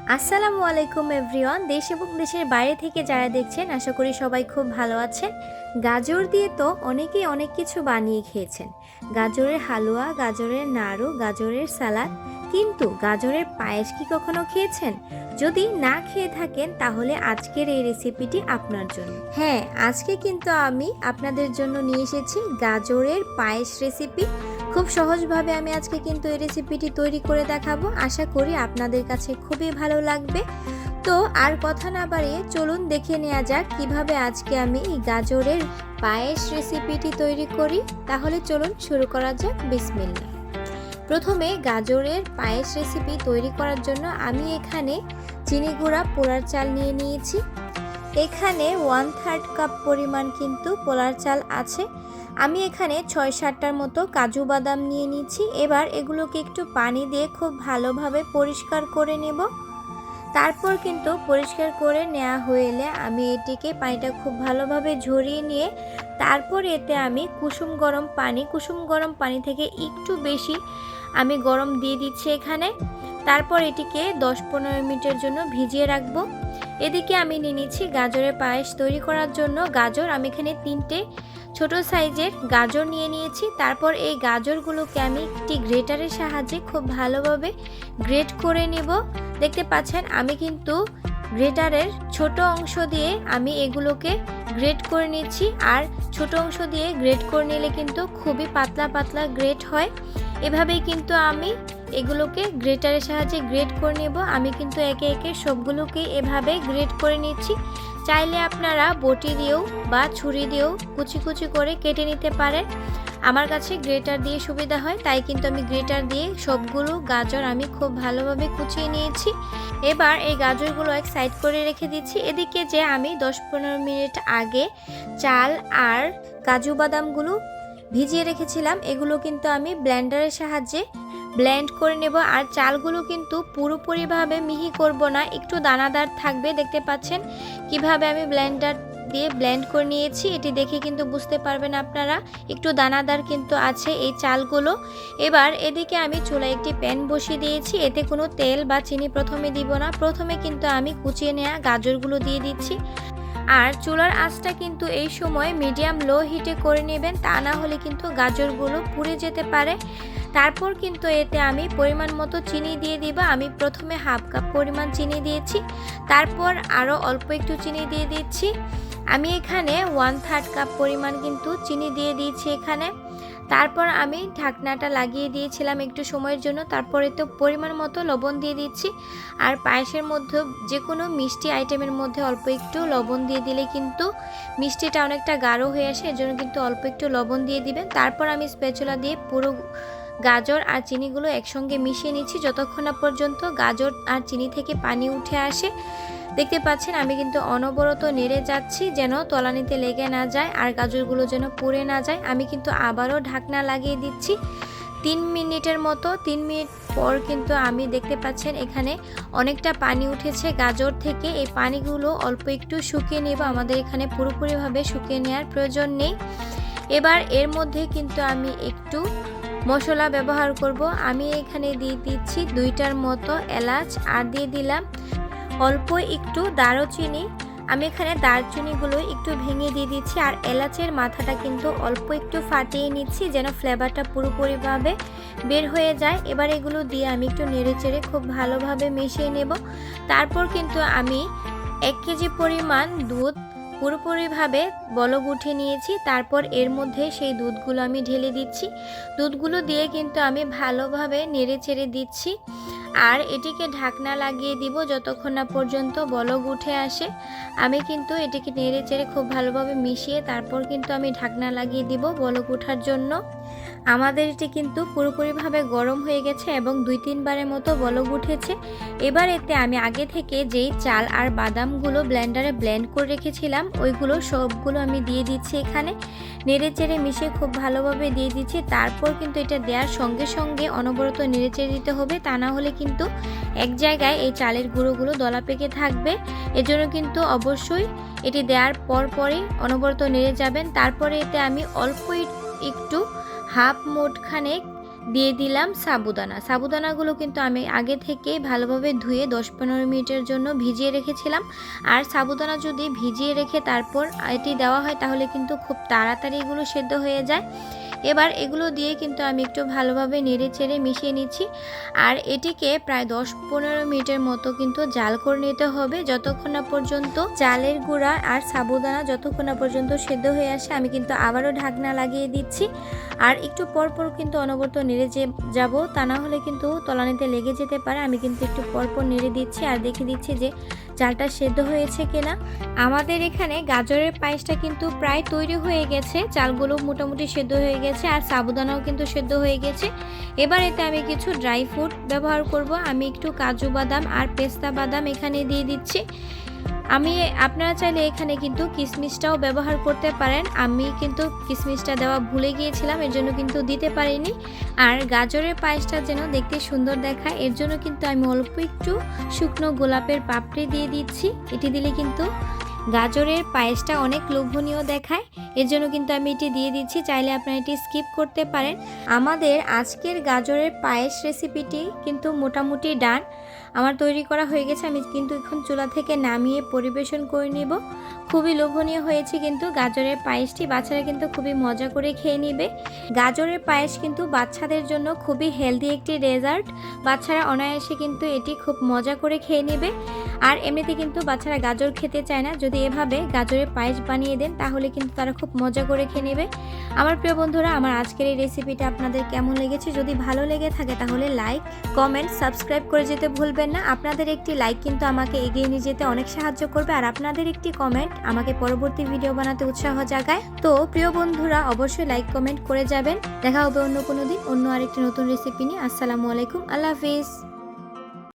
আসসালামু আলাইকুম এভরিওয়ান, দেশ এবং দেশের বাইরে থেকে যারা দেখছেন, আশা করি সবাই খুব ভালো আছেন। গাজর দিয়ে তো অনেকেই অনেক কিছু বানিয়ে খেয়েছেন। গাজরের হালুয়া, গাজরের নাড়ু, গাজরের সালাদ। কিন্তু গাজরের পায়েস কি কখনো খেয়েছেন? যদি না খেয়ে থাকেন, তাহলে আজকের এই রেসিপিটি আপনার জন্য। হ্যাঁ আজকে কিন্তু আমি আপনাদের জন্য নিয়ে এসেছি গাজরের পায়েস রেসিপি। খুব সহজভাবে আমি আজকে কিন্তু এই রেসিপিটি তৈরি করে দেখাবো। আশা করি আপনাদের কাছে খুবই ভালো লাগবে। তো আর কথা না বাড়িয়ে চলুন দেখে নেওয়া যাক কীভাবে আজকে আমি এই গাজরের পায়েস রেসিপিটি তৈরি করি। তাহলে চলুন শুরু করা যাক। বিসমিল্লা প্রথমে গাজরের পায়েস রেসিপি তৈরি করার জন্য আমি এখানে চিনি গুঁড়া, পোড়ার চাল নিয়ে নিয়েছি। এখানে ওয়ান থার্ড কাপ পরিমাণ কিন্তু পোলার চাল আছে। আমি এখানে ছয় সাতটার মতো কাজু বাদাম নিয়ে নিচ্ছি। এবার এগুলোকে একটু পানি দিয়ে খুব ভালোভাবে পরিষ্কার করে নেব। তারপর কিন্তু পরিষ্কার করে নেওয়া হয়ে আমি এটিকে পানিটা খুব ভালোভাবে ঝরিয়ে নিয়ে, তারপর এতে আমি কুসুম গরম পানি, কুসুম গরম পানি থেকে একটু বেশি আমি গরম দিয়ে দিচ্ছি এখানে। তারপর এটিকে দশ পনেরো মিনিটের জন্য ভিজিয়ে রাখব। এদিকে আমি নিয়ে নিচ্ছি গাজরের পায়েস তৈরি করার জন্য। গাজর আমি এখানে তিনটে ছোট সাইজের গাজর নিয়ে নিয়েছি। তারপর এই গাজরগুলোকে আমি একটি গ্রেটারের সাহায্যে খুব ভালোভাবে গ্রেট করে নেব। দেখতে পাচ্ছেন, আমি কিন্তু গ্রেটারের ছোট অংশ দিয়ে আমি এগুলোকে গ্রেট করে নিচ্ছি। আর ছোট অংশ দিয়ে গ্রেট করে নিলে কিন্তু খুবই পাতলা পাতলা গ্রেট হয়। এভাবেই কিন্তু আমি এগুলোকে গ্রেটারের সাহায্যে গ্রেট করে নেব। আমি কিন্তু একে একে সবগুলোকে এভাবে গ্রেট করে নিচ্ছি। চাইলে আপনারা বটি দিয়েও বা ছুরি দিয়েও কুচি কুচি করে কেটে নিতে পারেন। আমার কাছে গ্রেটার দিয়ে সুবিধা হয়, তাই কিন্তু আমি গ্রেটার দিয়ে সবগুলো গাজর আমি খুব ভালোভাবে কুচিয়ে নিয়েছি। এবার এই গাজরগুলো এক সাইড করে রেখে দিচ্ছি। এদিকে যে আমি দশ পনেরো মিনিট আগে চাল আর কাজু বাদামগুলো ভিজিয়ে রেখেছিলাম, এগুলো কিন্তু আমি ব্লেন্ডারের সাহায্যে ব্লেন্ড করে নেব। আর চালগুলো কিন্তু পুরোপুরিভাবে মিহি করব না, একটু দানাদার থাকবে, দেখতে পাচ্ছেন? কীভাবে আমি ব্লেন্ডার দিয়ে ব্লেন্ড করে নিয়েছি, এটি দেখে কিন্তু বুঝতে পারবেন আপনারা। একটু দানাদার কিন্তু আছে এই চালগুলো। এবার এদিকে আমি চুলায় একটি প্যান বসিয়ে দিয়েছি, এতে কোনো তেল বা চিনি প্রথমে দিব না। প্রথমে কিন্তু আমি কুচিয়ে নেওয়া গাজরগুলো দিয়ে দিচ্ছি। আর চুলার আঁচটা কিন্তু এই সময় মিডিয়াম লো হিটে করে নেবেন, তা না হলে কিন্তু গাজরগুলো পুড়ে যেতে পারে। তারপর কিন্তু এতে আমি পরিমাণ মতো চিনি দিয়ে দিব। আমি প্রথমে হাফ কাপ পরিমাণ চিনি দিয়েছি। তারপর আরও অল্প একটু চিনি দিয়ে দিচ্ছি। আমি এখানে ওয়ান থার্ড কাপ পরিমাণ কিন্তু চিনি দিয়ে দিয়েছি এখানে। তারপর আমি ঢাকনাটা লাগিয়ে দিয়েছিলাম একটু সময়ের জন্য, তারপরে তো পরিমাণ মতো লবণ দিয়ে দিচ্ছি। আর পায়েসের মধ্যে যে কোনো মিষ্টি আইটেমের মধ্যে অল্প একটু লবণ দিয়ে দিলে কিন্তু মিষ্টিটা অনেকটা গাঢ় হয়ে আসে, এজন্য কিন্তু অল্প একটু লবণ দিয়ে দিবেন। তারপর আমি স্পেচুলা দিয়ে পুরো গাজর আর চিনিগুলো একসঙ্গে মিশিয়ে নিচ্ছি, যতক্ষণ না পর্যন্ত গাজর আর চিনি থেকে পানি উঠে আসে। দেখতে পাচ্ছেন, আমি কিন্তু অনবরত নেড়ে যাচ্ছি যেন তলানিতে লেগে না যায় আর গাজরগুলো যেন পুড়ে না যায়। আমি কিন্তু আবারও ঢাকনা লাগিয়ে দিচ্ছি। তিন মিনিটের মতো, তিন মিনিট পর কিন্তু আমি দেখতে পাচ্ছেন এখানে অনেকটা পানি উঠেছে গাজর থেকে। এই পানিগুলো অল্প একটু শুকিয়ে নেব, আমাদের এখানে পুরোপুরিভাবে শুকিয়ে নেওয়ার প্রয়োজন নেই। এবার এর মধ্যে কিন্তু আমি একটু মশলা ব্যবহার করব। আমি এখানে দিয়ে দিচ্ছি দুইটার মতো এলাচ আর দিয়ে দিলাম অল্প একটু দারুচিনি, আমি এখানে দারচিনিগুলো একটু ভেঙে দিয়ে দিচ্ছি আর এলাচের মাথাটা কিন্তু অল্প একটু ফাটিয়ে নিচ্ছি যেন ফ্লেভারটা পুরোপুরিভাবে বের হয়ে যায়। এবার এগুলো দিয়ে আমি একটু নেড়ে চেড়ে খুব ভালোভাবে মিশিয়ে নেব। তারপর কিন্তু আমি এক কেজি পরিমাণ দুধ পুরোপুরিভাবে বলক উঠে নিয়েছি, তারপর এর মধ্যে সেই দুধগুলো আমি ঢেলে দিচ্ছি। দুধগুলো দিয়ে কিন্তু আমি ভালোভাবে নেড়ে চেড়ে দিচ্ছি। আর এটিকে ঢাকনা লাগিয়ে দিব যতক্ষণ না পর্যন্ত বলক উঠে আসে। আমি কিন্তু এটিকে নেড়ে চেড়ে খুব ভালোভাবে মিশিয়ে তারপর কিন্তু আমি ঢাকনা লাগিয়ে দিব বলক উঠার জন্য। আমাদের এটি কিন্তু পুরোপুরিভাবে গরম হয়ে গেছে এবং দুই তিনবারের মতো বলক উঠেছে। এবার এতে আমি আগে থেকে যেই চাল আর বাদামগুলো ব্লেন্ডারে ব্লেন্ড করে রেখেছিলাম, ওইগুলো সবগুলো আমি দিয়ে দিচ্ছি এখানে। নেড়ে চেড়ে মিশিয়ে খুব ভালোভাবে দিয়ে দিচ্ছি। তারপর কিন্তু এটা দেওয়ার সঙ্গে সঙ্গে অনবরত নেড়ে চেড়ে দিতে হবে। তা না হলে কিন্তু এক জায়গায় এই চালের গুঁড়োগুলো দলা পেকে থাকবে। এজন্য কিন্তু অবশ্যই এটি দেওয়ার পর পরই অনবরত নেড়ে যাবেন। তারপরে এতে আমি অল্প একটু হাফ মোটখানেক দিয়ে দিলাম সাবুদানা। সাবুদানাগুলো কিন্তু আমি আগে থেকে ভালোভাবে ধুয়ে দশ পনেরো মিনিটের জন্য ভিজিয়ে রেখেছিলাম। আর সাবুদানা যদি ভিজিয়ে রেখে তারপর এটি দেওয়া হয় তাহলে কিন্তু খুব তাড়াতাড়ি এগুলো সেদ্ধ হয়ে যায়। এবার এগুলো দিয়ে কিন্তু আমি একটু ভালোভাবে নেড়ে চেড়ে মিশিয়ে নিচ্ছি। আর এটিকে প্রায় দশ পনেরো মিনিটের মতো কিন্তু জাল করে নিতে হবে। যতক্ষণ না পর্যন্ত চালের গুঁড়া আর সাবুদানা যতক্ষণ না পর্যন্ত সেদ্ধ হয়ে আসে, আমি কিন্তু আবারও ঢাকনা লাগিয়ে দিচ্ছি। আর একটু পর পর কিন্তু অনবরত নেড়ে যে যাব, তা না হলে কিন্তু তলানিতে লেগে যেতে পারে। আমি কিন্তু একটু পর পর নেড়ে দিচ্ছি আর দেখে দিচ্ছি যে চালটা সেদ্ধ হয়েছে কিনা? আমাদের এখানে গাজরের পায়েসটা কিন্তু প্রায় তৈরি হয়ে গেছে। চালগুলো মোটামুটি সেদ্ধ হয়ে গেছে আর সাবুদানাও কিন্তু সেদ্ধ হয়ে গেছে। এবার এতে আমি কিছু ড্রাই ফ্রুট ব্যবহার করব। আমি একটু কাজু বাদাম আর পেস্তা বাদাম এখানে দিয়ে দিচ্ছি। আমি, আপনারা চাইলে এখানে কিন্তু কিশমিশটাও ব্যবহার করতে পারেন। আমি কিন্তু কিশমিশটা দেওয়া ভুলে গিয়েছিলাম, এর জন্য কিন্তু দিতে পারিনি। আর গাজরের পায়েসটা যেন দেখতে সুন্দর দেখায়, এর জন্য কিন্তু আমি অল্প একটু শুকনো গোলাপের পাপড়ি দিয়ে দিচ্ছি। এটি দিলে কিন্তু গাজরের পায়েসটা অনেক লোভনীয় দেখায়। এর জন্য কিন্তু আমি এটি দিয়ে দিচ্ছি, চাইলে আপনারা এটি স্কিপ করতে পারেন। আমাদের আজকের গাজরের পায়েস রেসিপিটি কিন্তু মোটামুটি ডান। আমার তৈরি করা হয়ে গেছে, আমি কিন্তু এখন চুলা থেকে নামিয়ে পরিবেশন করে নিব। খুবই লোভনীয় হয়েছে কিন্তু গাজরের পায়েসটি, বাচ্চারা কিন্তু খুবই মজা করে খেয়ে নিবে। গাজরের পায়েস কিন্তু বাচ্চাদের জন্য খুবই হেলদি একটি ডেজার্ট বাচ্চারা অনায়াসে কিন্তু এটি খুব মজা করে খেয়ে নেবে। আর এমনিতে কিন্তু বাচ্চারা গাজর খেতে চায় না, যদি এভাবে গাজরের পায়েস বানিয়ে দেন তাহলে কিন্তু তারা খুব মজা করে খেয়ে নেবে। আমার প্রিয় বন্ধুরা, আমার আজকের এই রেসিপিটা আপনাদের কেমন লেগেছে? যদি ভালো লেগে থাকে তাহলে লাইক কমেন্ট সাবস্ক্রাইব করে যেতে ভুলবেন না। আপনাদের একটি লাইক কিন্তু আমাকে এগিয়ে নিয়ে যেতে অনেক সাহায্য করবে। আর আপনাদের একটি কমেন্ট আমাকে পরবর্তী ভিডিও বানাতে উৎসাহ জাগায়। তো প্রিয় বন্ধুরা, অবশ্যই লাইক কমেন্ট করে যাবেন। দেখা হবে অন্য কোনো দিন অন্য আরেকটি নতুন রেসিপি নিয়ে। আসসালামু আলাইকুম। আল্লাহ হাফিজ।